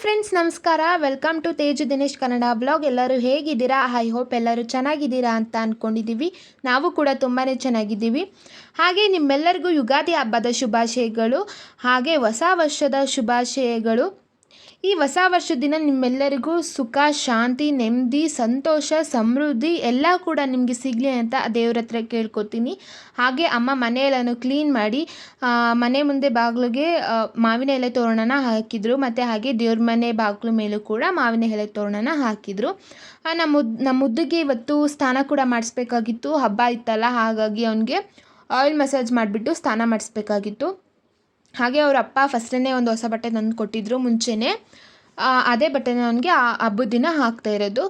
Friends ನಮಸ್ಕಾರ. Welcome to Teju Dinesh Kannada blog ಎಲ್ಲರೂ ಹೇಗಿದ್ದೀರಾ? ಐ ಹೋಪ್ ಎಲ್ಲರೂ ಚೆನ್ನಾಗಿದ್ದೀರಾ ಅಂತ ಅಂದ್ಕೊಂಡಿದ್ದೀವಿ ನಾವು ಕೂಡ ತುಂಬಾ ಚೆನ್ನಾಗಿದ್ದೀವಿ. ಹಾಗೆ ನಿಮ್ಮೆಲ್ಲರಿಗೂ ಯುಗಾದಿ ಹಬ್ಬದ ಶುಭಾಶಯಗಳು, ಹಾಗೆ ಹೊಸ ವರ್ಷದ ಶುಭಾಶಯಗಳು. ಈ ಹೊಸ ವರ್ಷದ ದಿನ ನಿಮ್ಮೆಲ್ಲರಿಗೂ ಸುಖ, ಶಾಂತಿ, ನೆಮ್ಮದಿ, ಸಂತೋಷ, ಸಮೃದ್ಧಿ ಎಲ್ಲ ಕೂಡ ನಿಮಗೆ ಸಿಗಲಿ ಅಂತ ದೇವ್ರ ಹತ್ರ ಕೇಳ್ಕೊತೀನಿ. ಹಾಗೆ ಅಮ್ಮ ಮನೆಯೆಲ್ಲನೂ ಕ್ಲೀನ್ ಮಾಡಿ ಮನೆ ಮುಂದೆ ಬಾಗಿಲಿಗೆ ಮಾವಿನ ಎಲೆ ತೋರಣನ ಹಾಕಿದರು. ಮತ್ತು ಹಾಗೆ ದೇವ್ರ ಮನೆ ಬಾಗಿಲು ಮೇಲೂ ಕೂಡ ಮಾವಿನ ಎಲೆ ತೋರಣನ ಹಾಕಿದರು. ನಮ್ಮ ನಮ್ಮ ಮುದ್ದಿಗೆ ಇವತ್ತು ಸ್ನಾನ ಕೂಡ ಮಾಡಿಸ್ಬೇಕಾಗಿತ್ತು. ಹಬ್ಬ ಇತ್ತಲ್ಲ, ಹಾಗಾಗಿ ಅವನಿಗೆ ಆಯಿಲ್ ಮಸಾಜ್ ಮಾಡಿಬಿಟ್ಟು ಸ್ನಾನ ಮಾಡಿಸ್ಬೇಕಾಗಿತ್ತು. ಹಾಗೆ ಅವ್ರ ಅಪ್ಪ ಫಸ್ಟೇ ಒಂದು ಹೊಸ ಬಟ್ಟೆ ತಂದು ಕೊಟ್ಟಿದ್ರು ಮುಂಚೆನೇ. ಅದೇ ಬಟ್ಟೆನ ಅವನಿಗೆ ಆ ಹಬ್ಬದ ದಿನ ಹಾಕ್ತಾ ಇರೋದು.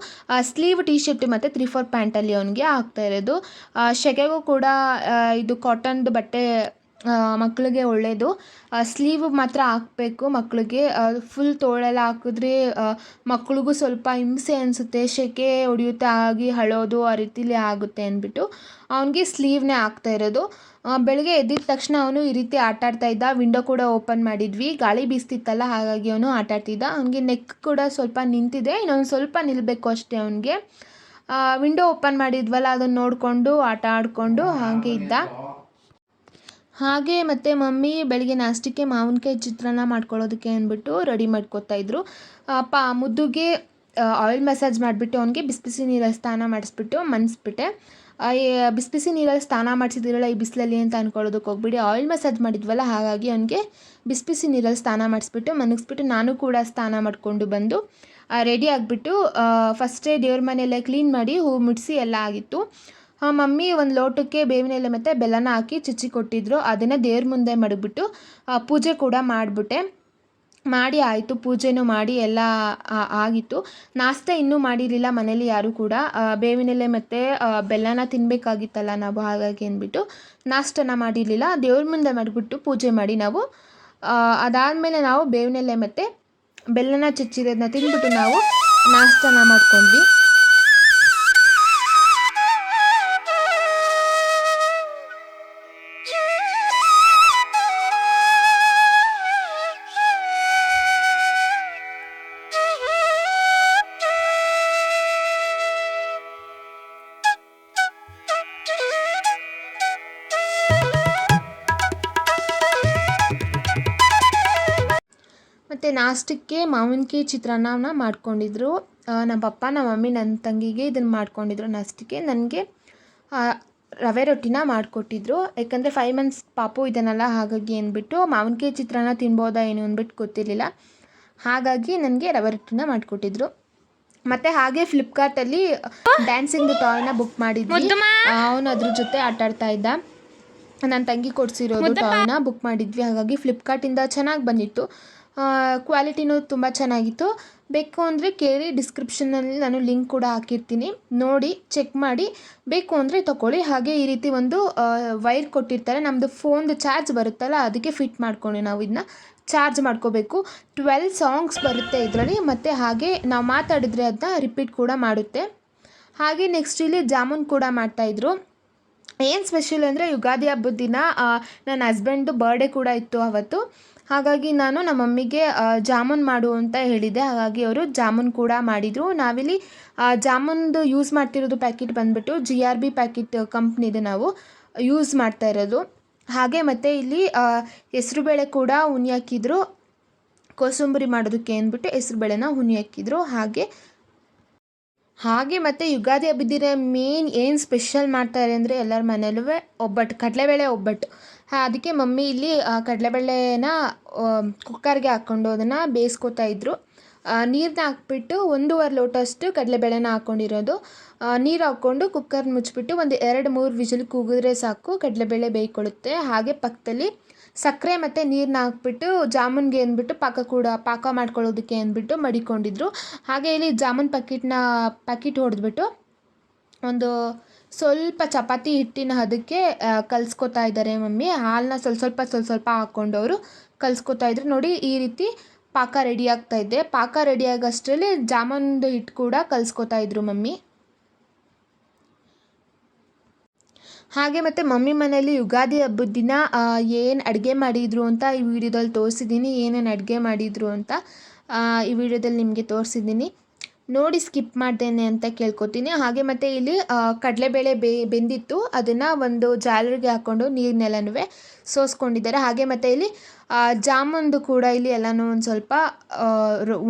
ಸ್ಲೀವ್ ಟಿ ಶರ್ಟ್ ಮತ್ತು ತ್ರೀ ಫೋರ್ ಪ್ಯಾಂಟಲ್ಲಿ ಅವನಿಗೆ ಹಾಕ್ತಾ ಇರೋದು. ಸೆಕೆಗೂ ಕೂಡ ಇದು ಕಾಟನ್ದು ಬಟ್ಟೆ ಮಕ್ಕಳಿಗೆ ಒಳ್ಳೆಯದು ಸ್ಲೀವ್ ಮಾತ್ರ ಹಾಕಬೇಕು ಮಕ್ಕಳಿಗೆ ಫುಲ್ ತೋಳೆಲ್ಲ ಹಾಕಿದ್ರೆ ಮಕ್ಕಳಿಗೂ ಸ್ವಲ್ಪ ಹಿಂಸೆ ಅನಿಸುತ್ತೆ. ಸೆಕೆ ಹೊಡೆಯುತ್ತೆ ಆಗಿ ಹಳೋದು ಆ ರೀತಿಲಿ ಆಗುತ್ತೆ ಅಂದ್ಬಿಟ್ಟು ಅವನಿಗೆ ಸ್ಲೀವ್ನೇ ಹಾಕ್ತಾ ಇರೋದು. ಬೆಳಗ್ಗೆ ಎದ್ದಿದ ತಕ್ಷಣ ಅವನು ಈ ರೀತಿ ಆಟ ಆಡ್ತಾ ಇದ್ದ. ವಿಂಡೋ ಕೂಡ ಓಪನ್ ಮಾಡಿದ್ವಿ. ಗಾಳಿ ಬೀಸ್ತಿತ್ತಲ್ಲ, ಹಾಗಾಗಿ ಅವನು ಆಟ ಆಡ್ತಿದ್ದ. ಅವನಿಗೆ ನೆಕ್ ಕೂಡ ಸ್ವಲ್ಪ ನಿಂತಿದೆ. ಇನ್ನೊಂದು ಸ್ವಲ್ಪ ನಿಲ್ಲಬೇಕು ಅಷ್ಟೇ ಅವನಿಗೆ. ವಿಂಡೋ ಓಪನ್ ಮಾಡಿದ್ವಲ್ಲ ಅದನ್ನು ನೋಡಿಕೊಂಡು, ಆಟ ಆಡಿಕೊಂಡು ಹಾಗೆ ಇದ್ದ. ಹಾಗೆ ಮತ್ತು ಮಮ್ಮಿ ಬೆಳಗ್ಗೆ ನಾಷ್ಟಕ್ಕೆ ಮಾವಿನಕಾಯಿ ಚಿತ್ರಾನ್ನ ಮಾಡ್ಕೊಳ್ಳೋದಕ್ಕೆ ಅಂದ್ಬಿಟ್ಟು ರೆಡಿ ಮಾಡ್ಕೊತಾ ಇದ್ರು. ಅಪ್ಪ ಮುದ್ದುಗೆ ಆಯಿಲ್ ಮಸಾಜ್ ಮಾಡಿಬಿಟ್ಟು ಅವನಿಗೆ ಬಿಸಿ ಬಿಸಿ ನೀರಲ್ಲಿ ಸ್ನಾನ ಮಾಡಿಸ್ಬಿಟ್ಟು ಮನ್ಸ್ಬಿಟ್ಟೆ. ಬಿಸಿ ಬಿಸಿ ನೀರಲ್ಲಿ ಸ್ನಾನ ಮಾಡಿಸಿದಿರಲ್ಲ ಈ ಬಿಸಿಲಲ್ಲಿ ಅಂತ ಅನ್ಕೊಳ್ಳೋದಕ್ಕೆ ಹೋಗ್ಬಿಡಿ. ಆಯಿಲ್ ಮಸಾಜ್ ಮಾಡಿದ್ವಲ್ಲ, ಹಾಗಾಗಿ ಅವನಿಗೆ ಬಿಸಿ ಬಿಸಿ ನೀರಲ್ಲಿ ಸ್ನಾನ ಮಾಡಿಸ್ಬಿಟ್ಟು ಮನಗಿಸ್ಬಿಟ್ಟು ನಾನು ಕೂಡ ಸ್ನಾನ ಮಾಡಿಕೊಂಡು ಬಂದು ರೆಡಿ ಆಗಿಬಿಟ್ಟು ಫಸ್ಟೇ ದೇವ್ರ ಮನೆಯೆಲ್ಲ ಕ್ಲೀನ್ ಮಾಡಿ ಹೂ ಮುಡಿಸಿ ಎಲ್ಲ ಆಗಿತ್ತು. ಮಮ್ಮಿ ಒಂದು ಲೋಟಕ್ಕೆ ಬೇವಿನ ಎಲೆ ಮತ್ತು ಬೆಲ್ಲನ ಹಾಕಿ ಚುಚ್ಚಿ ಕೊಟ್ಟಿದ್ರು. ಅದನ್ನು ದೇವ್ರ ಮುಂದೆ ಮಡಗ್ಬಿಟ್ಟು ಪೂಜೆ ಕೂಡ ಮಾಡಿಬಿಟ್ಟೆ. ಮಾಡಿ ಆಯಿತು, ಪೂಜೆನೂ ಮಾಡಿ ಎಲ್ಲ ಆಗಿತ್ತು. ನಾಷ್ಟ ಇನ್ನೂ ಮಾಡಿರಲಿಲ್ಲ ಮನೇಲಿ ಯಾರೂ ಕೂಡ. ಬೇವಿನೆಲೆ ಮತ್ತು ಬೆಲ್ಲನ ತಿನ್ನಬೇಕಾಗಿತ್ತಲ್ಲ ನಾವು, ಹಾಗಾಗಿ ಅಂದ್ಬಿಟ್ಟು ನಾಷ್ಟನ ಮಾಡಿರಲಿಲ್ಲ. ದೇವ್ರ ಮುಂದೆ ಮಾಡಿಬಿಟ್ಟು ಪೂಜೆ ಮಾಡಿ ನಾವು ಅದಾದಮೇಲೆ ನಾವು ಬೇವಿನೆಲೆ ಮತ್ತು ಬೆಲ್ಲನ ಚುಚ್ಚಿರೋದನ್ನ ತಿಂದ್ಬಿಟ್ಟು ನಾವು ನಾಷ್ಟನ ಮಾಡ್ಕೊಂಡ್ವಿ. ಮತ್ತು ನಾಷ್ಟಕ್ಕೆ ಮಾವಿನಕಾಯಿ ಚಿತ್ರಾನ್ನ ಮಾಡ್ಕೊಂಡಿದ್ರು. ನಮ್ಮ ಪಪ್ಪ ನಮ್ಮ ಮಮ್ಮಿ ನನ್ನ ತಂಗಿಗೆ ಇದನ್ನು ಮಾಡ್ಕೊಂಡಿದ್ರು ನಾಷ್ಟಕ್ಕೆ. ನನಗೆ ರವೆ ರೊಟ್ಟಿನ ಮಾಡಿಕೊಟ್ಟಿದ್ರು. ಯಾಕಂದರೆ ಫೈವ್ ಮಂತ್ಸ್ ಪಾಪು ಇದನ್ನೆಲ್ಲ ಹಾಗಾಗಿ ಅಂದ್ಬಿಟ್ಟು ಮಾವಿನಕಾಯಿ ಚಿತ್ರಾನ್ನ ತಿನ್ಬೋದಾ ಏನು ಅಂದ್ಬಿಟ್ಟು ಗೊತ್ತಿರಲಿಲ್ಲ. ಹಾಗಾಗಿ ನನಗೆ ರವೆ ರೊಟ್ಟಿನ ಮಾಡಿಕೊಟ್ಟಿದ್ರು. ಮತ್ತು ಹಾಗೆ ಫ್ಲಿಪ್ಕಾರ್ಟಲ್ಲಿ ಡ್ಯಾನ್ಸಿಂಗ್ ಟಾಯ್ನ ಬುಕ್ ಮಾಡಿದ್ವಿ. ಅವನು ಅದ್ರ ಜೊತೆ ಆಟ ಆಡ್ತಾ ಇದ್ದ. ನನ್ನ ತಂಗಿ ಕೊಡಿಸಿರೋದು ಟಾಯ್ನ ಬುಕ್ ಮಾಡಿದ್ವಿ. ಹಾಗಾಗಿ ಫ್ಲಿಪ್ಕಾರ್ಟಿಂದ ಚೆನ್ನಾಗಿ ಬಂದಿತ್ತು. ಕ್ವಾಲಿಟಿನೂ ತುಂಬ ಚೆನ್ನಾಗಿತ್ತು. ಬೇಕು ಅಂದರೆ ಕೇಳಿ ಡಿಸ್ಕ್ರಿಪ್ಷನಲ್ಲಿ ನಾನು ಲಿಂಕ್ ಕೂಡ ಹಾಕಿರ್ತೀನಿ. ನೋಡಿ ಚೆಕ್ ಮಾಡಿ. ಬೇಕು ಅಂದರೆ ತಗೊಳ್ಳಿ ಹಾಗೆ ಈ ರೀತಿ ಒಂದು ವೈರ್ ಕೊಟ್ಟಿರ್ತಾರೆ. ನಮ್ಮದು ಫೋನ್ದು ಚಾರ್ಜ್ ಬರುತ್ತಲ್ಲ, ಅದಕ್ಕೆ ಫಿಟ್ ಮಾಡ್ಕೊಂಡು ನಾವು ಇದನ್ನ ಚಾರ್ಜ್ ಮಾಡ್ಕೋಬೇಕು. ಟ್ವೆಲ್ ಸಾಂಗ್ಸ್ ಬರುತ್ತೆ ಇದರಲ್ಲಿ. ಮತ್ತು ಹಾಗೆ ನಾವು ಮಾತಾಡಿದ್ರೆ ಅದನ್ನ ರಿಪೀಟ್ ಕೂಡ ಮಾಡುತ್ತೆ. ಹಾಗೆ ನೆಕ್ಸ್ಟ್ ಇಲ್ಲಿ ಜಾಮೂನ್ ಕೂಡ ಮಾಡ್ತಾಯಿದ್ರು ಏನು ಸ್ಪೆಷಲ್ ಅಂದರೆ ಯುಗಾದಿ ಹಬ್ಬದ ದಿನ ನನ್ನ ಹಸ್ಬೆಂಡು ಬರ್ಡೇ ಕೂಡ ಇತ್ತು ಅವತ್ತು. ಹಾಗಾಗಿ ನಾನು ನಮ್ಮ ಮಮ್ಮಿಗೆ ಜಾಮೂನ್ ಮಾಡು ಅಂತ ಹೇಳಿದೆ ಹಾಗಾಗಿ ಅವರು ಜಾಮೂನ್ ಕೂಡ ಮಾಡಿದರು. ನಾವಿಲ್ಲಿ ಜಾಮೂನ್ದು ಯೂಸ್ ಮಾಡ್ತಿರೋದು ಪ್ಯಾಕೆಟ್ ಬಂದುಬಿಟ್ಟು ಜಿ ಆರ್ ಬಿ ಪ್ಯಾಕೆಟ್ ಕಂಪ್ನಿದು ನಾವು ಯೂಸ್ ಮಾಡ್ತಾ ಇರೋದು. ಹಾಗೆ ಮತ್ತು ಇಲ್ಲಿ ಹೆಸರುಬೇಳೆ ಕೂಡ ಉನಿ ಹಾಕಿದ್ರು ಕೋಸಂಬರಿ ಮಾಡೋದಕ್ಕೆ ಅಂದ್ಬಿಟ್ಟು ಹೆಸರುಬೇಳೆನ ಹುಣಿ ಹಾಕಿದ್ರು ಹಾಗೆ ಹಾಗೆ ಮತ್ತು ಯುಗಾದಿ ಹಬ್ಬದ ದಿನ ಮೇನ್ ಏನು ಸ್ಪೆಷಲ್ ಮಾಡ್ತಾರೆ ಅಂದರೆ ಎಲ್ಲರ ಮನೆಯಲ್ಲೂ ಒಬ್ಬಟ್ಟು, ಕಡಲೆಬೇಳೆ ಒಬ್ಬಟ್ಟು. ಅದಕ್ಕೆ ಮಮ್ಮಿ ಇಲ್ಲಿ ಕಡಲೆಬೇಳೆನ ಕುಕ್ಕರ್ಗೆ ಹಾಕ್ಕೊಂಡು ಅದನ್ನು ಬೇಯಿಸ್ಕೊತಾ ಇದ್ರು. ನೀರನ್ನ ಹಾಕ್ಬಿಟ್ಟು ಒಂದೂವರೆ ಲೋಟಷ್ಟು ಕಡಲೆಬೇಳೆನ ಹಾಕ್ಕೊಂಡಿರೋದು ನೀರು ಹಾಕ್ಕೊಂಡು ಕುಕ್ಕರ್ ಮುಚ್ಚಿಬಿಟ್ಟು ಒಂದು ಎರಡು ಮೂರು ವಿಜಿಲ್ ಕೂಗಿದ್ರೆ ಸಾಕು, ಕಡಲೆಬೇಳೆ ಬೇಯ್ಕೊಳ್ಳುತ್ತೆ. ಹಾಗೆ ಪಕ್ಕದಲ್ಲಿ ಸಕ್ಕರೆ ಮತ್ತು ನೀರನ್ನ ಹಾಕ್ಬಿಟ್ಟು ಜಾಮೂನ್ಗೆ ಅಂದ್ಬಿಟ್ಟು ಪಾಕ ಕೂಡ, ಪಾಕ ಮಾಡ್ಕೊಳ್ಳೋದಕ್ಕೆ ಅಂದ್ಬಿಟ್ಟು ಮಡಿಕೊಂಡಿದ್ರು. ಹಾಗೆ ಇಲ್ಲಿ ಜಾಮೂನ್ ಪ್ಯಾಕೆಟ್ನ ಪ್ಯಾಕೆಟ್ ಹೊಡೆದ್ಬಿಟ್ಟು ಒಂದು ಸ್ವಲ್ಪ ಚಪಾತಿ ಹಿಟ್ಟಿನ ಅದಕ್ಕೆ ಕಲಿಸ್ಕೊತಾ ಇದ್ದಾರೆ ಮಮ್ಮಿ. ಹಾಲನ್ನ ಸ್ವಲ್ಪ ಸ್ವಲ್ಪ ಸ್ವಲ್ಪ ಸ್ವಲ್ಪ ಹಾಕ್ಕೊಂಡು ಅವರು ಕಲಿಸ್ಕೊತಾ ಇದ್ರು. ನೋಡಿ ಈ ರೀತಿ ಪಾಕ ರೆಡಿ ಆಗ್ತಾ ಇದೆ. ಪಾಕ ರೆಡಿ ಆಗೋಷ್ಟರಲ್ಲಿ ಜಾಮೂನ್ದು ಹಿಟ್ಟು ಕೂಡ ಕಲ್ಸ್ಕೊತಾ ಇದ್ರು ಮಮ್ಮಿ. ಹಾಗೆ ಮತ್ತು ಮಮ್ಮಿ ಮನೆಯಲ್ಲಿ ಯುಗಾದಿ ಹಬ್ಬದ ದಿನ ಏನು ಅಡುಗೆ ಮಾಡಿದರು ಅಂತ ಈ ವಿಡಿಯೋದಲ್ಲಿ ತೋರಿಸಿದ್ದೀನಿ. ಏನೇನು ಅಡುಗೆ ಮಾಡಿದರು ಅಂತ ಈ ವಿಡಿಯೋದಲ್ಲಿ ನಿಮಗೆ ತೋರಿಸಿದ್ದೀನಿ. ನೋಡಿ ಸ್ಕಿಪ್ ಮಾಡ್ದೇನೆ ಅಂತ ಕೇಳ್ಕೊತೀನಿ. ಹಾಗೆ ಮತ್ತು ಇಲ್ಲಿ ಕಡಲೆಬೇಳೆ ಬೇ, ಬೆಂದಿತ್ತು. ಅದನ್ನು ಒಂದು ಜಾಲರಿಗೆ ಹಾಕ್ಕೊಂಡು ನೀರನ್ನೆಲ್ಲನೂ ಸೋಸ್ಕೊಂಡಿದ್ದಾರೆ. ಹಾಗೆ ಮತ್ತು ಇಲ್ಲಿ ಜಾಮೂನ್ದು ಕೂಡ ಇಲ್ಲಿ ಎಲ್ಲನೂ ಒಂದು ಸ್ವಲ್ಪ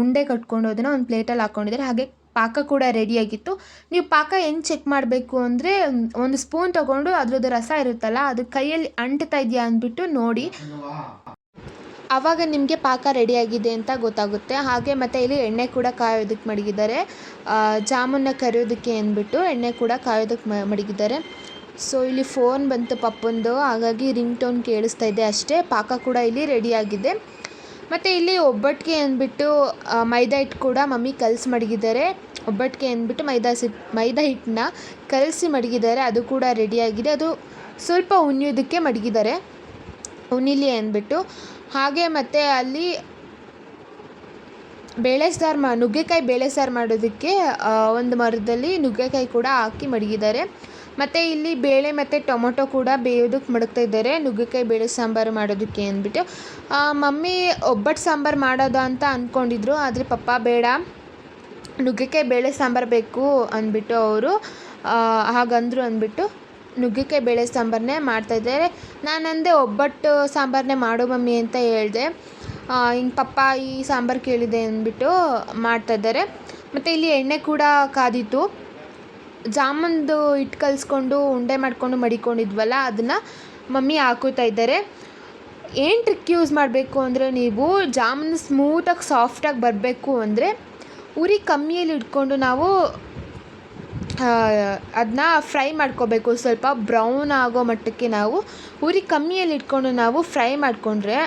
ಉಂಡೆ ಕಟ್ಕೊಂಡು ಅದನ್ನು ಒಂದು ಪ್ಲೇಟಲ್ಲಿ ಹಾಕ್ಕೊಂಡಿದ್ದಾರೆ ಹಾಗೆ ಪಾಕ ಕೂಡ ರೆಡಿಯಾಗಿತ್ತು ನೀವು ಪಾಕ ಹೆಂಗೆ ಚೆಕ್ ಮಾಡಬೇಕು ಅಂದರೆ, ಒಂದು ಸ್ಪೂನ್ ತೊಗೊಂಡು ಅದ್ರದ್ದು ರಸ ಇರುತ್ತಲ್ಲ, ಅದು ಕೈಯಲ್ಲಿ ಅಂಟ್ತಾ ಇದೆಯಾ ಅಂದ್ಬಿಟ್ಟು ನೋಡಿ. ಆವಾಗ ನಿಮಗೆ ಪಾಕ ರೆಡಿಯಾಗಿದೆ ಅಂತ ಗೊತ್ತಾಗುತ್ತೆ. ಹಾಗೆ ಮತ್ತು ಇಲ್ಲಿ ಎಣ್ಣೆ ಕೂಡ ಕಾಯೋದಕ್ಕೆ ಮಡಗಿದ್ದಾರೆ. ಜಾಮೂನ್ನ ಕರೆಯೋದಕ್ಕೆ ಅಂದ್ಬಿಟ್ಟು ಎಣ್ಣೆ ಕೂಡ ಕಾಯೋದಕ್ಕೆ ಮಡಗಿದ್ದಾರೆ. ಸೊ ಇಲ್ಲಿ ಫೋನ್ ಬಂತು ಪಪ್ಪಂದು. ಹಾಗಾಗಿ ರಿಂಗ್ ಟೋನ್ ಕೇಳಿಸ್ತಾ ಇದೆ ಅಷ್ಟೇ. ಪಾಕ ಕೂಡ ಇಲ್ಲಿ ರೆಡಿಯಾಗಿದೆ ಮತ್ತು ಇಲ್ಲಿ ಒಬ್ಬಟ್ಟಿಗೆ ಅಂದ್ಬಿಟ್ಟು ಮೈದಾ ಹಿಟ್ಟು ಕೂಡ ಮಮ್ಮಿ ಕಲಸಿ ಮಡಗಿದ್ದಾರೆ. ಒಬ್ಬಟ್ಟಿಗೆ ಅಂದ್ಬಿಟ್ಟು ಮೈದಾ ಸಿಟ್ ಮೈದಾ ಹಿಟ್ಟನ್ನ ಕಲಸಿ ಮಡಗಿದ್ದಾರೆ. ಅದು ಕೂಡ ರೆಡಿಯಾಗಿದೆ ಅದು ಸ್ವಲ್ಪ ಉನಿಯೋದಕ್ಕೆ ಮಡಗಿದ್ದಾರೆ. ಉಣಿಲಿ ಅಂದ್ಬಿಟ್ಟು, ಹಾಗೆ ಮತ್ತು ಅಲ್ಲಿ ಬೇಳೆ ಸಾರು ಮಾ, ನುಗ್ಗೆಕಾಯಿ ಬೇಳೆ ಸಾರು ಮಾಡೋದಕ್ಕೆ ಒಂದು ಮರದಲ್ಲಿ ನುಗ್ಗೆಕಾಯಿ ಕೂಡ ಹಾಕಿ ಮಡಗಿದ್ದಾರೆ. ಮತ್ತು ಇಲ್ಲಿ ಬೇಳೆ ಮತ್ತು ಟೊಮೊಟೊ ಕೂಡ ಬೇಯೋದಕ್ಕೆ ಮಡಗ್ತಾ ಇದ್ದಾರೆ. ನುಗ್ಗೆಕಾಯಿ, ಬೇಳೆ ಸಾಂಬಾರು ಮಾಡೋದಕ್ಕೆ ಅಂದ್ಬಿಟ್ಟು. ಮಮ್ಮಿ ಒಬ್ಬಟ್ಟು ಸಾಂಬಾರು ಮಾಡೋದಾ ಅಂತ ಅಂದ್ಕೊಂಡಿದ್ರು ಆದರೆ ಪಪ್ಪ ಬೇಡ. ನುಗ್ಗೆಕಾಯಿ, ಬೇಳೆ ಸಾಂಬಾರು ಬೇಕು ಅಂದ್ಬಿಟ್ಟು ಅವರು ಹಾಗಂದರು ಅಂದ್ಬಿಟ್ಟು ನುಗ್ಗೆಕಾಯಿ, ಬೇಳೆ ಸಾಂಬಾರನ್ನೇ ಮಾಡ್ತಾಯಿದ್ದಾರೆ ನಾನಂದೆ ಒಬ್ಬಟ್ಟು ಸಾಂಬಾರನ್ನೇ ಮಾಡು ಮಮ್ಮಿ ಅಂತ ಹೇಳಿದೆ. ಹಿಂಗೆ ಪಪ್ಪ ಈ ಸಾಂಬಾರು ಕೇಳಿದೆ ಅಂದ್ಬಿಟ್ಟು ಮಾಡ್ತಾಯಿದ್ದಾರೆ ಮತ್ತು ಇಲ್ಲಿ ಎಣ್ಣೆ ಕೂಡ ಕಾದಿತ್ತು. ಜಾಮೂನ್ದು ಹಿಟ್ಟು ಕಲಿಸ್ಕೊಂಡು, ಉಂಡೆ ಮಾಡಿಕೊಂಡು ಮಡಿಕೊಂಡಿದ್ವಲ್ಲ, ಅದನ್ನು ಮಮ್ಮಿ ಹಾಕೋತಾ ಇದ್ದಾರೆ. ಏನು ಟ್ರಿಕ್ ಯೂಸ್ ಮಾಡಬೇಕು ಅಂದರೆ ನೀವು ಜಾಮೂನ್ ಸ್ಮೂತಾಗಿ ಸಾಫ್ಟಾಗಿ ಬರಬೇಕು ಅಂದರೆ ಉರಿ ಕಮ್ಮಿಯಲ್ಲಿ ಇಟ್ಕೊಂಡು ನಾವು ಅದನ್ನ ಫ್ರೈ ಮಾಡ್ಕೋಬೇಕು. ಸ್ವಲ್ಪ ಬ್ರೌನ್ ಆಗೋ ಮಟ್ಟಕ್ಕೆ ನಾವು ಉರಿ ಕಮ್ಮಿಯಲ್ಲಿ ಇಟ್ಕೊಂಡು ನಾವು ಫ್ರೈ ಮಾಡಿಕೊಂಡ್ರೆ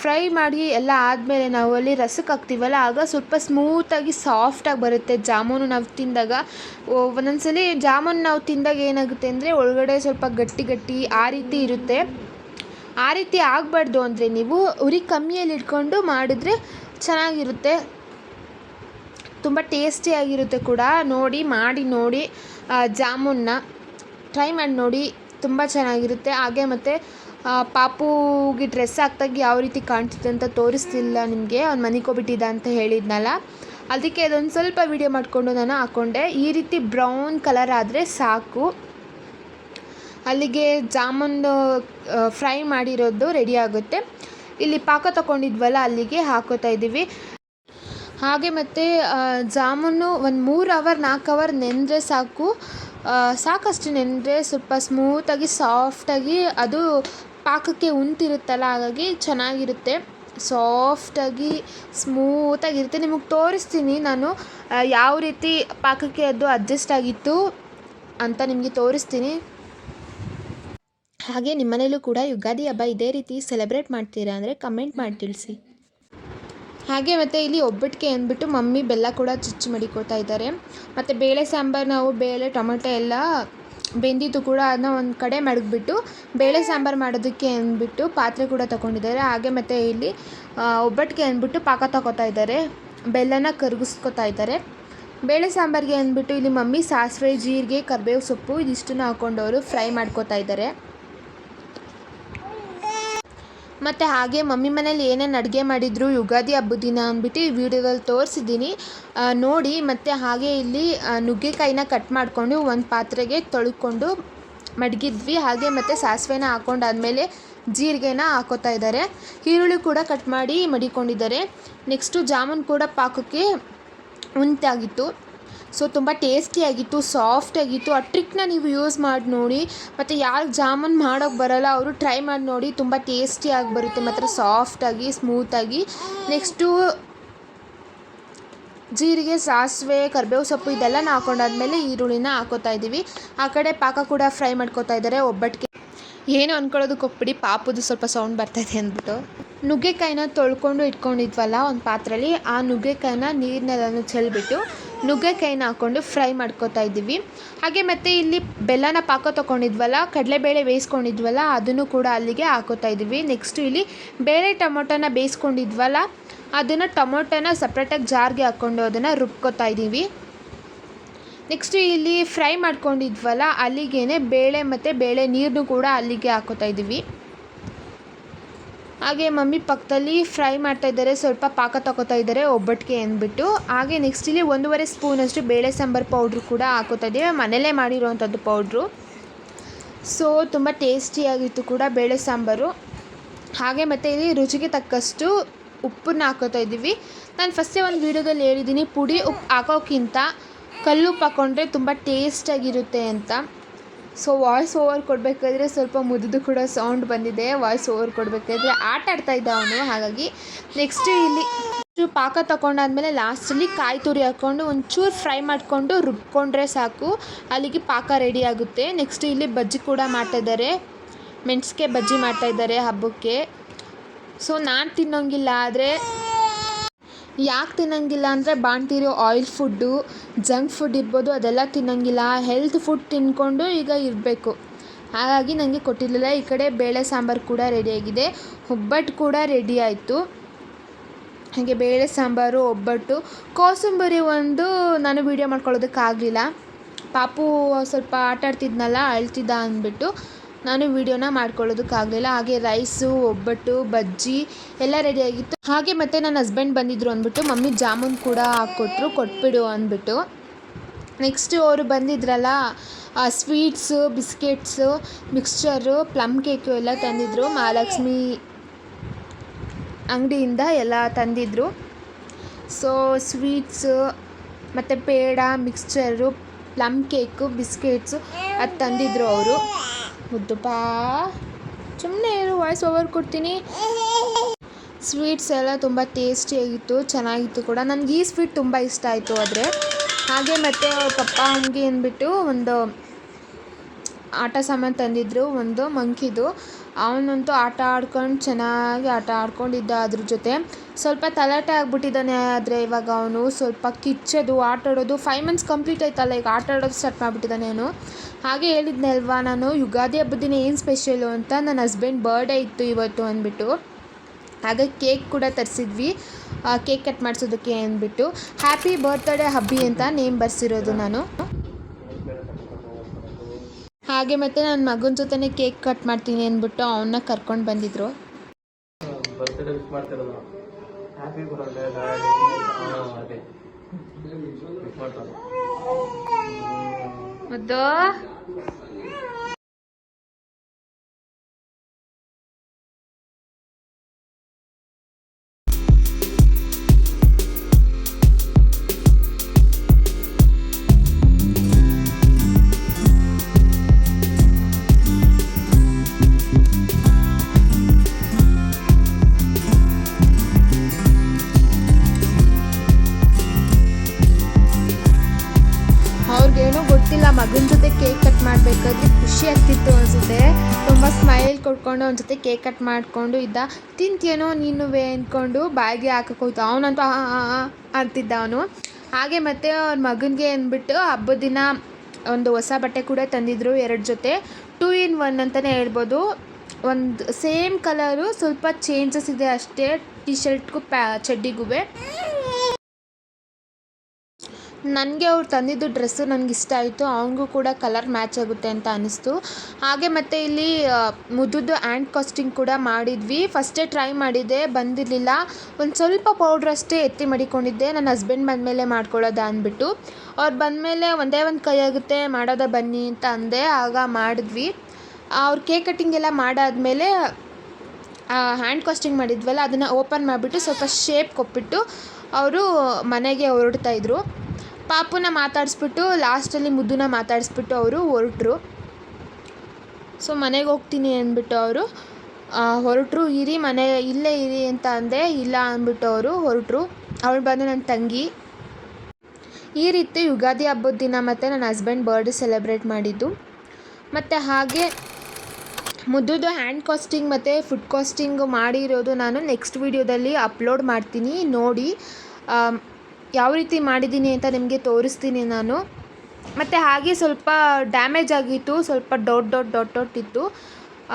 ಫ್ರೈ ಮಾಡಿ ಎಲ್ಲ ಆದಮೇಲೆ ನಾವು ಅಲ್ಲಿ ರಸಕ್ಕೆ ಹಾಕ್ತೀವಲ್ಲ, ಆಗ ಸ್ವಲ್ಪ ಸ್ಮೂತಾಗಿ ಸಾಫ್ಟಾಗಿ ಬರುತ್ತೆ ಜಾಮೂನು ನಾವು ತಿಂದಾಗ. ಒಂದೊಂದ್ಸಲಿ ಜಾಮೂನು ನಾವು ತಿಂದಾಗ ಏನಾಗುತ್ತೆ ಅಂದರೆ ಒಳಗಡೆ ಸ್ವಲ್ಪ ಗಟ್ಟಿ ಗಟ್ಟಿ ಆ ರೀತಿ ಇರುತ್ತೆ. ಆ ರೀತಿ ಆಗಬಾರ್ದು ಅಂದರೆ ನೀವು ಉರಿ ಕಮ್ಮಿಯಲ್ಲಿ ಇಟ್ಕೊಂಡು ಮಾಡಿದ್ರೆ ಚೆನ್ನಾಗಿರುತ್ತೆ. ತುಂಬ ಟೇಸ್ಟಿಯಾಗಿರುತ್ತೆ ಕೂಡ. ನೋಡಿ, ಮಾಡಿ ನೋಡಿ ಜಾಮೂನ್ನ. ಟ್ರೈ ಮಾಡಿ ನೋಡಿ, ತುಂಬ ಚೆನ್ನಾಗಿರುತ್ತೆ. ಹಾಗೆ ಮತ್ತು ಪಾಪುಗೆ ಡ್ರೆಸ್ ಹಾಕ್ದಾಗ ಯಾವ ರೀತಿ ಕಾಣ್ತಿದೆ ಅಂತ ತೋರಿಸ್ತಿಲ್ಲ ನಿಮಗೆ. ಅವ್ನು ಮನೆಗೆ ಹೋಗ್ಬಿಟ್ಟಿದ್ದ ಅಂತ ಹೇಳಿದ್ನಲ್ಲ. ಅದಕ್ಕೆ ಅದೊಂದು ಸ್ವಲ್ಪ ವೀಡಿಯೋ ಮಾಡಿಕೊಂಡು ನಾನು ಹಾಕ್ಕೊಂಡೆ ಈ ರೀತಿ ಬ್ರೌನ್ ಕಲರ್ ಆದರೆ ಸಾಕು. ಅಲ್ಲಿಗೆ ಜಾಮೂನು ಫ್ರೈ ಮಾಡಿರೋದು ರೆಡಿ ಆಗುತ್ತೆ. ಇಲ್ಲಿ ಪಾಕ ತಗೊಂಡಿದ್ವಲ್ಲ ಅಲ್ಲಿಗೆ ಹಾಕೋತಾ ಇದ್ದೀವಿ. ಹಾಗೆ ಮತ್ತು ಜಾಮೂನು ಒಂದು ಮೂರು ಅವರ್ ನಾಲ್ಕು ಅವರ್ ನೆನೆದ್ರೆ ಸಾಕು. ಸಾಕಷ್ಟು ನೆನೆದ್ರೆ ಸ್ವಲ್ಪ ಸ್ಮೂತಾಗಿ ಸಾಫ್ಟಾಗಿ ಅದು ಪಾಕಕ್ಕೆ ಉಂತಿರುತ್ತಲ್ಲ ಹಾಗಾಗಿ ಚೆನ್ನಾಗಿರುತ್ತೆ. ಸಾಫ್ಟಾಗಿ ಸ್ಮೂತಾಗಿರುತ್ತೆ ನಿಮಗೆ ತೋರಿಸ್ತೀನಿ ನಾನು ಯಾವ ರೀತಿ ಪಾಕಕ್ಕೆ ಅದು ಅಡ್ಜಸ್ಟ್ ಆಗಿತ್ತು ಅಂತ ನಿಮಗೆ ತೋರಿಸ್ತೀನಿ. ಹಾಗೆ ನಿಮ್ಮ ಮನೇಲೂ ಕೂಡ ಯುಗಾದಿ ಹಬ್ಬ ಇದೇ ರೀತಿ ಸೆಲೆಬ್ರೇಟ್ ಮಾಡ್ತೀರಾ ಅಂದರೆ ಕಮೆಂಟ್ ಮಾಡಿ ತಿಳಿಸಿ. ಹಾಗೆ ಮತ್ತು ಇಲ್ಲಿ ಒಬ್ಬಟ್ಟಿಗೆ ಅಂದ್ಬಿಟ್ಟು ಮಮ್ಮಿ ಬೆಲ್ಲ ಕೂಡ ಚುಚ್ಚಿ ಮಡಿಕೊಳ್ತಾ ಇದ್ದಾರೆ. ಮತ್ತು ಬೇಳೆ ಸಾಂಬಾರು, ನಾವು ಬೇಳೆ, ಟೊಮೆಟೊ ಎಲ್ಲ ಬೆಂದಿದ್ದು ಕೂಡ ಅದನ್ನ ಒಂದು ಕಡೆ ಮಡಗಿಬಿಟ್ಟು, ಬೇಳೆ ಸಾಂಬಾರು ಮಾಡೋದಕ್ಕೆ ಅಂದ್ಬಿಟ್ಟು ಪಾತ್ರೆ ಕೂಡ ತಗೊಂಡಿದ್ದಾರೆ. ಹಾಗೆ ಮತ್ತು ಇಲ್ಲಿ ಒಬ್ಬಟ್ಟಿಗೆ ಅಂದ್ಬಿಟ್ಟು ಪಾಕ ತಗೋತಾ ಇದ್ದಾರೆ. ಬೆಲ್ಲನ ಕರಗಿಸ್ಕೊತಾ ಇದ್ದಾರೆ. ಬೇಳೆ ಸಾಂಬಾರಿಗೆ ಅಂದ್ಬಿಟ್ಟು ಇಲ್ಲಿ ಮಮ್ಮಿ ಸಾಸಿವೆ, ಜೀರಿಗೆ, ಕರಿಬೇವು ಸೊಪ್ಪು ಇದಿಷ್ಟನ್ನು ಹಾಕ್ಕೊಂಡವರು ಫ್ರೈ ಮಾಡ್ಕೊತಾ ಇದ್ದಾರೆ. ಮತ್ತು ಹಾಗೆ ಮಮ್ಮಿ ಮನೇಲಿ ಏನೇನು ಅಡುಗೆ ಮಾಡಿದ್ರು, ಯುಗಾದಿ ಹಬ್ಬದ ದಿನ ಅಂದ್ಬಿಟ್ಟು ಈ ವಿಡಿಯೋದಲ್ಲಿ ತೋರಿಸಿದ್ದೀನಿ. ನೋಡಿ, ಮತ್ತು ಹಾಗೆ ಇಲ್ಲಿ ನುಗ್ಗೆಕಾಯಿನ ಕಟ್ ಮಾಡಿಕೊಂಡು ಒಂದು ಪಾತ್ರೆಗೆ ತೊಳ್ಕೊಂಡು ಮಡಗಿದ್ವಿ. ಹಾಗೆ ಮತ್ತು ಸಾಸಿವೆನ ಹಾಕೊಂಡಾದ್ಮೇಲೆ ಜೀರಿಗೆನ ಹಾಕೋತಾ ಇದ್ದಾರೆ. ಈರುಳ್ಳಿ ಕೂಡ ಕಟ್ ಮಾಡಿ ಮಡಿಕೊಂಡಿದ್ದಾರೆ. ನೆಕ್ಸ್ಟು ಜಾಮೂನ್ ಕೂಡ ಪಾಕಕ್ಕೆ ಉಂಟಾಗಿತ್ತು. ಸೊ ತುಂಬ ಟೇಸ್ಟಿಯಾಗಿತ್ತು ಸಾಫ್ಟಾಗಿತ್ತು ಆ ಟ್ರಿಕ್ನ ನೀವು ಯೂಸ್ ಮಾಡಿ ನೋಡಿ. ಮತ್ತು ಯಾರು ಜಾಮೂನ್ ಮಾಡೋಕ್ಕೆ ಬರೋಲ್ಲ, ಅವರು ಟ್ರೈ ಮಾಡಿ ನೋಡಿ. ತುಂಬ ಟೇಸ್ಟಿಯಾಗಿ ಬರುತ್ತೆ. ಮಾತ್ರ ಸಾಫ್ಟಾಗಿ ಸ್ಮೂತಾಗಿ ನೆಕ್ಸ್ಟು ಜೀರಿಗೆ, ಸಾಸಿವೆ, ಕರಿಬೇವು ಸೊಪ್ಪು ಇದೆಲ್ಲನ ಹಾಕೊಂಡಾದ್ಮೇಲೆ ಈರುಳ್ಳಿನ ಹಾಕೋತಾ ಇದ್ದೀವಿ. ಆ ಕಡೆ ಪಾಕ ಕೂಡ ಫ್ರೈ ಮಾಡ್ಕೋತಾ ಇದ್ದಾರೆ. ಒಬ್ಬಟ್ಟಿಗೆ ಏನು ಅಂದ್ಕೊಳ್ಳೋದಕ್ಕೆ ಹೋಗ್ಬಿಡಿ ಪಾಪುದು ಸ್ವಲ್ಪ ಸೌಂಡ್ ಬರ್ತಾಯಿದೆ ಅಂದ್ಬಿಟ್ಟು. ನುಗ್ಗೆಕಾಯಿನ ತೊಳ್ಕೊಂಡು ಇಟ್ಕೊಂಡಿದ್ವಲ್ಲ ಒಂದು ಪಾತ್ರೆಯಲ್ಲಿ ಆ ನುಗ್ಗೆಕಾಯಿನ ನೀರನ್ನೆಲ್ಲನೂ ಚೆಲ್ಬಿಟ್ಟು ನುಗ್ಗೆಕಾಯಿನ ಹಾಕ್ಕೊಂಡು ಫ್ರೈ ಮಾಡ್ಕೋತಾ ಇದ್ದೀವಿ. ಹಾಗೆ ಮತ್ತು ಇಲ್ಲಿ ಬೆಲ್ಲನ ಪಾಕ ತೊಗೊಂಡಿದ್ವಲ್ಲ, ಕಡಲೆಬೇಳೆ ಬೇಯಿಸ್ಕೊಂಡಿದ್ವಲ್ಲ, ಅದನ್ನು ಕೂಡ ಅಲ್ಲಿಗೆ ಹಾಕೋತಾ ಇದ್ದೀವಿ. ನೆಕ್ಸ್ಟು ಇಲ್ಲಿ ಬೇಳೆ ಟೊಮೊಟೊನ ಬೇಯಿಸ್ಕೊಂಡಿದ್ವಲ್ಲ, ಅದನ್ನು ಟೊಮೊಟೊನ ಸಪ್ರೇಟಾಗಿ ಜಾರ್ಗೆ ಹಾಕ್ಕೊಂಡು ಅದನ್ನು ರುಬ್ಕೋತಾ ಇದ್ದೀವಿ. ನೆಕ್ಸ್ಟು ಇಲ್ಲಿ ಫ್ರೈ ಮಾಡ್ಕೊಂಡಿದ್ವಲ್ಲ ಅಲ್ಲಿಗೇ ಬೇಳೆ ಮತ್ತು ಬೇಳೆ ನೀರನ್ನು ಕೂಡ ಅಲ್ಲಿಗೆ ಹಾಕೋತಾ ಇದ್ದೀವಿ. ಹಾಗೆ ಮಮ್ಮಿ ಪಕ್ಕದಲ್ಲಿ ಫ್ರೈ ಮಾಡ್ತಾ ಇದ್ದಾರೆ, ಸ್ವಲ್ಪ ಪಾಕ ತಗೋತಾ ಇದ್ದಾರೆ, ಒಬ್ಬಟ್ಟಿಗೆ ಅಂದ್ಬಿಟ್ಟು. ಹಾಗೆ ನೆಕ್ಸ್ಟ್ ಇಲ್ಲಿ ಒಂದೂವರೆ ಸ್ಪೂನಷ್ಟು ಬೇಳೆ ಸಾಂಬಾರು ಪೌಡ್ರು ಕೂಡ ಹಾಕೋತಾ ಇದ್ದೀವಿ. ಮನೇಲೇ ಮಾಡಿರೋವಂಥದ್ದು ಪೌಡ್ರು ಸೊ ತುಂಬ ಟೇಸ್ಟಿಯಾಗಿತ್ತು ಕೂಡ ಬೇಳೆ ಸಾಂಬಾರು. ಹಾಗೆ ಮತ್ತು ಇಲ್ಲಿ ರುಚಿಗೆ ತಕ್ಕಷ್ಟು ಉಪ್ಪನ್ನ ಹಾಕೋತಾ ಇದ್ದೀವಿ. ನಾನು ಫಸ್ಟೇ ಒಂದು ವೀಡಿಯೋದಲ್ಲಿ ಹೇಳಿದ್ದೀನಿ, ಪುಡಿ ಉಪ್ಪು ಹಾಕೋಕ್ಕಿಂತ ಕಲ್ಲುಪ್ಪು ಹಾಕ್ಕೊಂಡ್ರೆ ತುಂಬ ಟೇಸ್ಟಾಗಿರುತ್ತೆ ಅಂತ. ಸೊ ವಾಯ್ಸ್ ಓವರ್ ಕೊಡಬೇಕಾದ್ರೆ ಸ್ವಲ್ಪ ಮುದ್ದು ಕೂಡ ಸೌಂಡ್ ಬಂದಿದೆ. ವಾಯ್ಸ್ ಓವರ್ ಕೊಡಬೇಕಾದ್ರೆ ಆಟ ಆಡ್ತಾ ಇದ್ದ ಅವನು. ಹಾಗಾಗಿ ನೆಕ್ಸ್ಟ್ ಇಲ್ಲಿ ಪಾಕ ತಗೊಂಡಾದ್ಮೇಲೆ ಲಾಸ್ಟಲ್ಲಿ ಕಾಯಿ ತುರಿ ಹಾಕ್ಕೊಂಡು ಒಂಚೂರು ಫ್ರೈ ಮಾಡಿಕೊಂಡು ರುಬ್ಕೊಂಡ್ರೆ ಸಾಕು. ಅಲ್ಲಿಗೆ ಪಾಕ ರೆಡಿ ಆಗುತ್ತೆ. ನೆಕ್ಸ್ಟ್ ಇಲ್ಲಿ ಬಜ್ಜಿ ಕೂಡ ಮಾಡ್ತಾಯಿದ್ದಾರೆ ಮೆಣಸಿಗೆ ಬಜ್ಜಿ ಮಾಡ್ತಾಯಿದ್ದಾರೆ ಹಬ್ಬಕ್ಕೆ. ಸೊ ನಾನು ತಿನ್ನೋಂಗಿಲ್ಲ, ಆದರೆ ಯಾಕೆ ತಿನ್ನೋಂಗಿಲ್ಲ ಅಂದರೆ ಬಾಣ್ತಿರೋ ಆಯಿಲ್ ಫುಡ್ಡು ಜಂಕ್ ಫುಡ್ ಇರ್ಬೋದು, ಅದೆಲ್ಲ ತಿನ್ನೋಂಗಿಲ್ಲ. ಹೆಲ್ತ್ ಫುಡ್ ತಿನ್ಕೊಂಡು ಈಗ ಇರಬೇಕು. ಹಾಗಾಗಿ ನನಗೆ ಕೊಟ್ಟಿರಲಿಲ್ಲ. ಈ ಕಡೆ ಬೇಳೆ ಸಾಂಬಾರು ಕೂಡ ರೆಡಿಯಾಗಿದೆ ಒಬ್ಬಟ್ಟು ಕೂಡ ರೆಡಿ ಆಯಿತು. ಹಾಗೆ ಬೇಳೆ ಸಾಂಬಾರು, ಒಬ್ಬಟ್ಟು, ಕೋಸಂಬರಿ ಒಂದು ನಾನು ವೀಡಿಯೋ ಮಾಡ್ಕೊಳ್ಳೋದಕ್ಕಾಗಲಿಲ್ಲ. ಪಾಪು ಸ್ವಲ್ಪ ಆಟಾಡ್ತಿದ್ನಲ್ಲ, ಅಳ್ತಿದ್ದ ಅಂದ್ಬಿಟ್ಟು. ನಾನು ವೀಡಿಯೋನ ಮಾಡ್ಕೊಳ್ಳೋದಕ್ಕಾಗಲಿಲ್ಲ. ಹಾಗೆ ರೈಸು, ಒಬ್ಬಟ್ಟು, ಬಜ್ಜಿ ಎಲ್ಲ ರೆಡಿಯಾಗಿತ್ತು ಹಾಗೆ ಮತ್ತು ನನ್ನ ಹಸ್ಬೆಂಡ್ ಬಂದಿದ್ರು ಅಂದ್ಬಿಟ್ಟು, ಮಮ್ಮಿ, ಜಾಮೂನ್ ಕೂಡ ಹಾಕ್ಕೊಟ್ರು, ಕೊಟ್ಬಿಡು, ಅಂದ್ಬಿಟ್ಟು. ನೆಕ್ಸ್ಟು ಅವರು ಬಂದಿದ್ರಲ್ಲ sweets biscuits mixture plum cake ಎಲ್ಲ ತಂದಿದ್ದರು ಮಹಾಲಕ್ಷ್ಮಿ ಅಂಗಡಿಯಿಂದ ಎಲ್ಲ ತಂದಿದ್ದರು ಸೊ ಸ್ವೀಟ್ಸು ಮತ್ತು peda mixture plum cake biscuits ಅದು ತಂದಿದ್ದರು ಅವರು. ಮುದ್ದುಪ್ಪ ಸುಮ್ಮನೆ ಏನು ವಾಯ್ಸ್ ಓವರ್ ಕೊಡ್ತೀನಿ. ಸ್ವೀಟ್ಸ್ ಎಲ್ಲ ತುಂಬ ಟೇಸ್ಟಿಯಾಗಿತ್ತು ಚೆನ್ನಾಗಿತ್ತು ಕೂಡ. ನನಗೆ ಈ ಸ್ವೀಟ್ ತುಂಬ ಇಷ್ಟ ಆಯಿತು ಆದರೆ. ಹಾಗೆ ಮತ್ತು ಪಪ್ಪ ಹಂಗೆ ಅಂದ್ಬಿಟ್ಟು ಒಂದು ಆಟ ಸಾಮಾನು ತಂದಿದ್ದರು ಒಂದು ಮಂಕಿದು ಅವನಂತೂ ಆಟ ಆಡ್ಕೊಂಡು ಚೆನ್ನಾಗಿ ಆಟ ಆಡ್ಕೊಂಡಿದ್ದ ಅದ್ರ ಜೊತೆ. ಸ್ವಲ್ಪ ತಲಾಟೆ ಆಗಿಬಿಟ್ಟಿದ್ದಾನೆ, ಆದರೆ ಇವಾಗ ಅವನು ಸ್ವಲ್ಪ ಕಿಚ್ಚೋದು, ಆಟಾಡೋದು ಫೈವ್ ಮಂತ್ಸ್ ಕಂಪ್ಲೀಟ್ ಆಯ್ತಲ್ಲ, ಈಗ ಆಟ ಆಡೋದು ಸ್ಟಾರ್ಟ್ ಮಾಡಿಬಿಟ್ಟಿದ್ದಾನೆ ಅವನು. ಹಾಗೆ ಹೇಳಿದ್ನೆ ನಾನು ಯುಗಾದಿ ಹಬ್ಬದ ದಿನ ಏನು ಸ್ಪೆಷಲು ಅಂತ ನನ್ನ ಹಸ್ಬೆಂಡ್ ಬರ್ಡೇ ಇತ್ತು ಇವತ್ತು ಅಂದ್ಬಿಟ್ಟು. ಹಾಗೆ ಕೇಕ್ ಕೂಡ ತರಿಸಿದ್ವಿ. ಕೇಕ್ ಕಟ್ ಮಾಡಿಸೋದಕ್ಕೆ ಅಂದ್ಬಿಟ್ಟು. ಹ್ಯಾಪಿ ಬರ್ತ್ಡೇ ಹಬ್ಬಿ ಅಂತ ನೇಮ್ ಬರ್ಸಿರೋದು ನಾನು. ಹಾಗೆ ಮತ್ತೆ ನನ್ನ ಮಗನ ಜೊತೆನೇ ಕೇಕ್ ಕಟ್ ಮಾಡ್ತೀನಿ ಅಂದ್ಬಿಟ್ಟು ಅವನ್ನ ಕರ್ಕೊಂಡು ಬಂದಿದ್ರು. ಬರ್ತ್ಡೇ ವಿಶ್ ಮಾಡ್ತಿರೋದು ಹ್ಯಾಪಿ ಕೊಟ್ಕೊಂಡು ಅವನ ಜೊತೆ ಕೇಕ್ ಕಟ್ ಮಾಡಿಕೊಂಡು ಇದ್ದ ತಿಂತೇನೋ ನೀನು ಅಂದ್ಕೊಂಡು ಬಾಯಿಗೆ ಹಾಕೋಕೋಯ್ತು ಅವನಂತೂ ಅಂತಿದ್ದ ಅವನು. ಹಾಗೆ ಮತ್ತು ಅವ್ರ ಮಗನಿಗೆ ಅಂದ್ಬಿಟ್ಟು ಹಬ್ಬದ ದಿನ ಒಂದು ಹೊಸ ಬಟ್ಟೆ ಕೂಡ ತಂದಿದ್ರು ಎರಡು ಜೊತೆ. ಟೂ ಇನ್ ಒನ್ ಅಂತಲೇ ಹೇಳ್ಬೋದು. ಒಂದು ಸೇಮ್ ಕಲರು ಸ್ವಲ್ಪ ಚೇಂಜಸ್ ಇದೆ ಅಷ್ಟೇ ಟೀ ಶರ್ಟ್ಗೂ ಪ್ಯಾ ಚಡ್ಡಿಗೂ ನನಗೆ ಅವ್ರು ತಂದಿದ್ದು ಡ್ರೆಸ್ಸು ನನಗೆ ಇಷ್ಟ ಆಯಿತು, ಅವನಿಗೂ ಕೂಡ ಕಲರ್ ಮ್ಯಾಚ್ ಆಗುತ್ತೆ ಅಂತ ಅನ್ನಿಸ್ತು. ಹಾಗೆ ಮತ್ತು ಇಲ್ಲಿ ಮುದ್ದುದ್ದು ಆ್ಯಂಡ್ ಕಾಸ್ಟಿಂಗ್ ಕೂಡ ಮಾಡಿದ್ವಿ. ಫಸ್ಟೇ ಟ್ರೈ ಮಾಡಿದ್ದೆ, ಬಂದಿರಲಿಲ್ಲ. ಒಂದು ಸ್ವಲ್ಪ ಪೌಡ್ರ್ ಅಷ್ಟೇ ಎತ್ತಿ ಮಡಿಕೊಂಡಿದ್ದೆ. ನನ್ನ ಹಸ್ಬೆಂಡ್ ಬಂದಮೇಲೆ ಮಾಡ್ಕೊಳ್ಳೋದ ಅಂದ್ಬಿಟ್ಟು. ಅವ್ರು ಬಂದಮೇಲೆ ಒಂದೇ ಒಂದು ಕೈ ಆಗುತ್ತೆ, ಮಾಡೋದ ಬನ್ನಿ ಅಂತ ಅಂದೆ. ಆಗ ಮಾಡಿದ್ವಿ. ಅವ್ರು ಕೇಕ್ ಕಟ್ಟಿಂಗ್ ಎಲ್ಲ ಮಾಡಾದಮೇಲೆ ಹ್ಯಾಂಡ್ ಕಾಸ್ಟಿಂಗ್ ಮಾಡಿದ್ವಲ್ಲ, ಅದನ್ನು ಓಪನ್ ಮಾಡಿಬಿಟ್ಟು ಸ್ವಲ್ಪ ಶೇಪ್ ಕೊಟ್ಬಿಟ್ಟು, ಅವರು ಮನೆಗೆ ಹೊರಡ್ತಾಯಿದ್ರು ಪಾಪುನ ಮಾತಾಡಿಸ್ಬಿಟ್ಟು ಲಾಸ್ಟಲ್ಲಿ ಮುದ್ದುನ ಮಾತಾಡಿಸ್ಬಿಟ್ಟು ಅವರು ಹೊರಟ್ರು. ಸೊ, ಮನೆಗೆ ಹೋಗ್ತೀನಿ ಅಂದ್ಬಿಟ್ಟು ಅವರು ಹೊರಟರು, ಇರಿ ಮನೆ, ಇಲ್ಲೇ ಇರಿ ಅಂತ ಅಂದೆ, ಇಲ್ಲ ಅಂದ್ಬಿಟ್ಟು ಅವರು ಹೊರಟರು. ಅವಳು ಬಂದು ನನ್ನ ತಂಗಿ. ಈ ರೀತಿ ಯುಗಾದಿ ಹಬ್ಬದ ದಿನ ಮತ್ತು ನನ್ನ ಹಸ್ಬೆಂಡ್ ಬರ್ಡೇ ಸೆಲೆಬ್ರೇಟ್ ಮಾಡಿದ್ದು. ಮತ್ತು ಹಾಗೆ ಮುದ್ದುದು ಹ್ಯಾಂಡ್ ಕಾಸ್ಟಿಂಗ್ ಮತ್ತು ಫುಡ್ ಕಾಸ್ಟಿಂಗ್ ಮಾಡಿರೋದು ನಾನು ನೆಕ್ಸ್ಟ್ ವೀಡಿಯೋದಲ್ಲಿ ಅಪ್ಲೋಡ್ ಮಾಡ್ತೀನಿ. ನೋಡಿ ಯಾವ ರೀತಿ ಮಾಡಿದ್ದೀನಿ ಅಂತ ನಿಮಗೆ ತೋರಿಸ್ತೀನಿ ನಾನು. ಮತ್ತು ಹಾಗೆ ಸ್ವಲ್ಪ ಡ್ಯಾಮೇಜ್ ಆಗಿತ್ತು, ಸ್ವಲ್ಪ ಡಾಟ್ ಡಾಟ್ ಡಾಟ್ ಡಾಟ್ ಇತ್ತು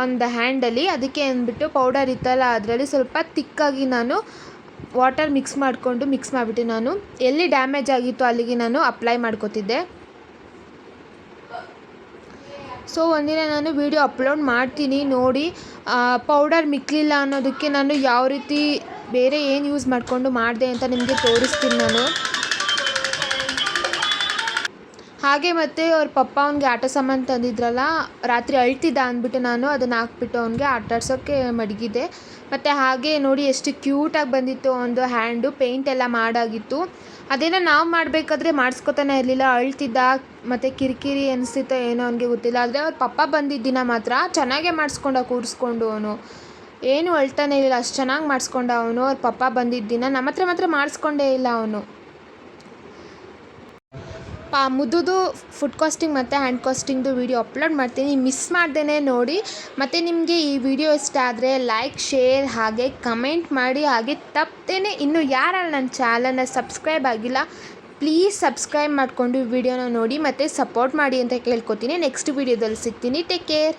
ಒಂದು ಹ್ಯಾಂಡಲ್ಲಿ ಅದಕ್ಕೆ ಅಂದ್ಬಿಟ್ಟು ಪೌಡರ್ ಇತ್ತಲ್ಲ, ಅದರಲ್ಲಿ ಸ್ವಲ್ಪ ತಿಕ್ಕಾಗಿ ನಾನು ವಾಟರ್ ಮಿಕ್ಸ್ ಮಾಡಿಕೊಂಡು ಮಿಕ್ಸ್ ಮಾಡಿಬಿಟ್ಟು ನಾನು ಎಲ್ಲಿ ಡ್ಯಾಮೇಜ್ ಆಗಿತ್ತು ಅಲ್ಲಿಗೆ ನಾನು ಅಪ್ಲೈ ಮಾಡ್ಕೋತಿದ್ದೆ. ಸೊ ಒಂದಿನ ನಾನು ವಿಡಿಯೋ ಅಪ್ಲೋಡ್ ಮಾಡ್ತೀನಿ ನೋಡಿ ಪೌಡರ್ ಮಿಕ್ಕಲಿಲ್ಲ ಅನ್ನೋದಕ್ಕೆ ನಾನು ಯಾವ ರೀತಿ ಬೇರೆ ಏನು ಯೂಸ್ ಮಾಡಿಕೊಂಡು ಮಾಡಿದೆ ಅಂತ ನಿಮಗೆ ತೋರಿಸ್ತೀನಿ ನಾನು. ಹಾಗೆ ಮತ್ತು ಅವ್ರ ಪಪ್ಪ ಅವ್ನಿಗೆ ಆಟ ಸಾಮಾನು ತಂದಿದ್ರಲ್ಲ, ರಾತ್ರಿ ಅಳ್ತಿದ್ದ ಅಂದ್ಬಿಟ್ಟು ನಾನು ಅದನ್ನು ಹಾಕ್ಬಿಟ್ಟು ಅವ್ನಿಗೆ ಆಟಾಡ್ಸೋಕ್ಕೆ ಮಡಗಿದೆ ಮತ್ತು ಹಾಗೆ ನೋಡಿ ಎಷ್ಟು ಕ್ಯೂಟಾಗಿ ಬಂದಿತ್ತು ಒಂದು ಹ್ಯಾಂಡು ಪೇಂಟ್ ಎಲ್ಲ ಮಾಡಾಗಿತ್ತು. ಅದೇನೋ ನಾವು ಮಾಡಬೇಕಾದ್ರೆ ಮಾಡಿಸ್ಕೊತಾನೆ ಇರಲಿಲ್ಲ, ಅಳ್ತಿದ್ದ, ಮತ್ತು ಕಿರಿಕಿರಿ ಅನಿಸ್ತಿತ್ತೋ ಏನೋ ಅವನಿಗೆ ಗೊತ್ತಿಲ್ಲ. ಆದರೆ ಅವ್ರ ಪಪ್ಪ ಬಂದಿದ್ದ ದಿನ ಮಾತ್ರ ಚೆನ್ನಾಗೇ ಮಾಡಿಸ್ಕೊಂಡ ಕೂರಿಸ್ಕೊಂಡು ಅವನು. ಏನು ಅಳ್ತಾನೇ ಇಲ್ಲ, ಅಷ್ಟು ಚೆನ್ನಾಗಿ ಮಾಡಿಸ್ಕೊಂಡ ಅವನು. ಅವ್ರ ಪಪ್ಪ ಬಂದಿದ್ದ ದಿನ ನಮ್ಮ ಹತ್ರ ಮಾತ್ರ ಮಾಡಿಸ್ಕೊಂಡೇ ಇಲ್ಲ ಅವನು. ಪಾ ಮುದ್ದುದು ಫುಡ್ ಕಾಸ್ಟಿಂಗ್ ಮತ್ತು ಹ್ಯಾಂಡ್ ಕಾಸ್ಟಿಂಗ್ದು ವಿಡಿಯೋ ಅಪ್ಲೋಡ್ ಮಾಡ್ತೀನಿ. ಮಿಸ್ ಮಾಡ್ದೇ ನೋಡಿ. ಮತ್ತು ನಿಮಗೆ ಈ ವಿಡಿಯೋ ಇಷ್ಟ ಆದರೆ ಲೈಕ್ ಶೇರ್ ಹಾಗೆ ಕಮೆಂಟ್ ಮಾಡಿ. ಹಾಗೆ ತಪ್ಪದೇನೆ ಇನ್ನು ಯಾರು ನನ್ನ ಚಾನಲ್ನ ಸಬ್ಸ್ಕ್ರೈಬ್ ಆಗಿಲ್ಲ ಪ್ಲೀಸ್ ಸಬ್ಸ್ಕ್ರೈಬ್ ಮಾಡಿಕೊಂಡು ವಿಡಿಯೋನ ನೋಡಿ ಮತ್ತು ಸಪೋರ್ಟ್ ಮಾಡಿ ಅಂತ ಕೇಳ್ಕೊತೀನಿ. ನೆಕ್ಸ್ಟ್ ವಿಡಿಯೋದಲ್ಲಿ ಸಿಗ್ತೀನಿ. Take care